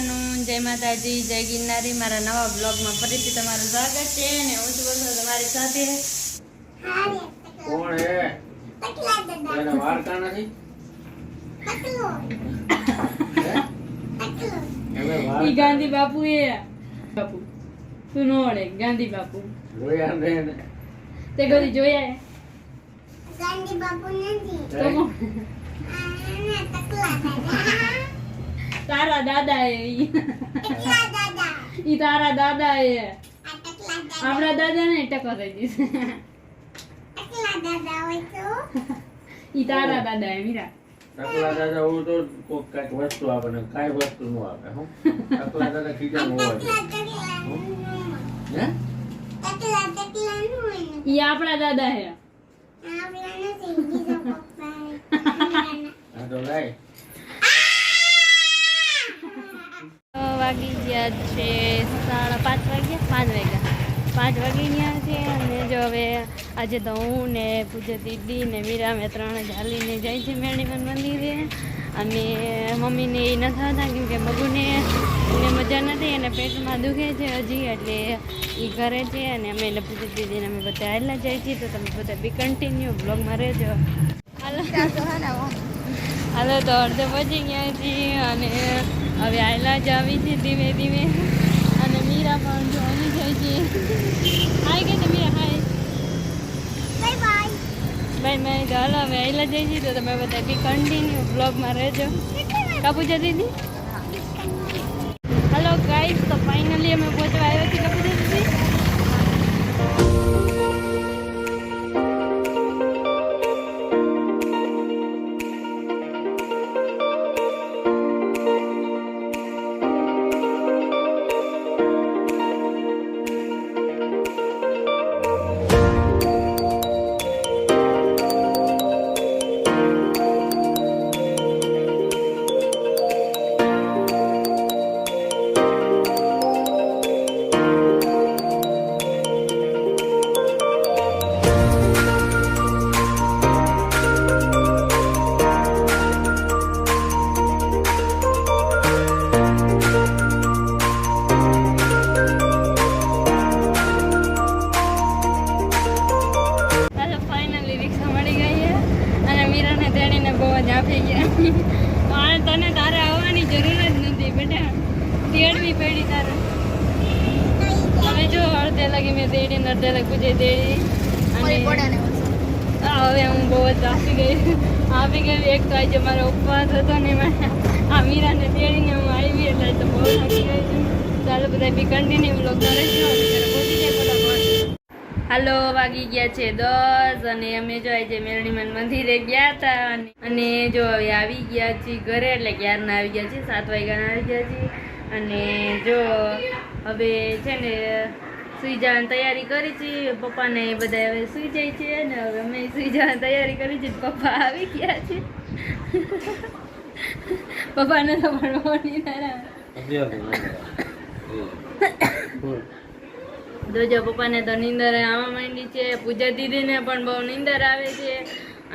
બધાનું જય માતાજી જય ગિરનારી. મારા નવા બ્લોગમાં ફરીથી તમારું સ્વાગત છે અને હું છું બોલું તમારી સાથે. કોણ હે? એને વાર્તા નથી? હે? ઈ ગાંધી બાપુ એ. બાપુ. તું નો ઓળે ગાંધી બાપુ. જોયા ને તે કદી જોયા ગાંધી બાપુ નથી. તો તારા દાદા એ ઈ. તારા દાદા એ આપણા દાદા ને ટકો થઈ દીધો ટકલા દાદા હોય તો ઈ તારા દાદા એ મીરા. ટકલા દાદા હું તો કોક કંઈક વસ્તુ આપે ને કઈ વસ્તુ નું આપે હું. ટકલા દાદા ખીજા હોવા હે? ઈ આપણા દાદા હે. આપણા નથી બીજા પપ્પા હા તો લાય. વાગી ગયા છે સાડા પાંચ વાગ્યા પાંચ વાગ્યા. પાંચ વાગી ગયા છે અને જો હવે આજે તો હું ને પૂજા દીદી ને મીરા મેં ત્રણ ચાલીને જાય છે મેળીમન મંદિરે. અને મમ્મીને એ નથી હતા કેમકે મગુને એને મજા નથી, એને પેટમાં દુખે છે હજી એટલે એ ઘરે છે. અને અમે એટલે પૂજા દીદીને અમે બધા આવેલા જાય છીએ. તો તમે બધા બી કન્ટિન્યુ બ્લોગમાં રહેજો. હાલો. હાલો તો અડધે પહોંચી ગયા છીએ અને હવે આયલા જ આવી છે ધીમે ધીમે. અને મીરા પણ જોવાની જાય છે. હાય કે મીરા હાય બાય મેં તો હાલો હવે આયલા જઈ છીએ તો તમે બધા બી કન્ટિન્યુ બ્લોગમાં રહેજો. કાપુજા દીદી? હલો ગાઈસ તો ફાઇનલી અમે પહોંચવા આવ્યા છીએ કાપુ તેડવી પડી તારે? હવે જો અડધે લાગી મેં તેડીને અડધે લાગી પૂજે તેડી અને હવે હું બહુ જ આપી ગઈ. આપી ગઈ એક તો આજે મારો ઉપવાસ હતો ને આ મીરાને તેડીને હું આવી એટલે તો બહુ થાકી ગઈ છું. ચાલો બધા બી કન્ટિન્યુ બ્લોગ કરે છે. પહોંચી જાય ફટાફટ. હાલો વાગી ગયા છે દસ અને અમે જો આજે મેરણીમાન મંદિરે ગયા હતા અને- અને જો હવે આવી ગયા છીએ ઘરે એટલે ક્યારના આવી ગયા છીએ? સાત વાગ્યાના આવી ગયા છીએ. અને જો હવે છે ને સુઈ જવાની તૈયારી કરી છે, પપ્પાને બધા હવે સુઈ જાય છે અને હવે અમે સુઈ જવાની તૈયારી કરી છે પપ્પા આવી ગયા છે. પપ્પાને તો ભણવાની ના જોજો પપ્પાને તો નીંદર આવવા માંડી છે, પૂજા દીદીને પણ બહુ નીંદર આવે છે.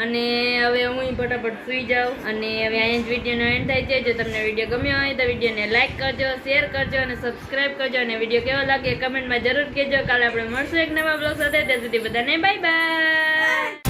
અને હવે હું ફટાફટ સૂઈ જાઉં. અને હવે અહીંયા જ વિડીયોનો એન્ડ થાય છે. જો તમને વીડિયો ગમ્યો હોય તો વિડીયોને લાઇક કરજો શેર કરજો અને સબસ્ક્રાઇબ કરજો. અને વીડિયો કેવો લાગે કમેન્ટમાં જરૂર કહેજો. કાલે આપણે મળશું એક નવા બ્લોગ સાથે. ત્યાં સુધી બધાને બાય બાય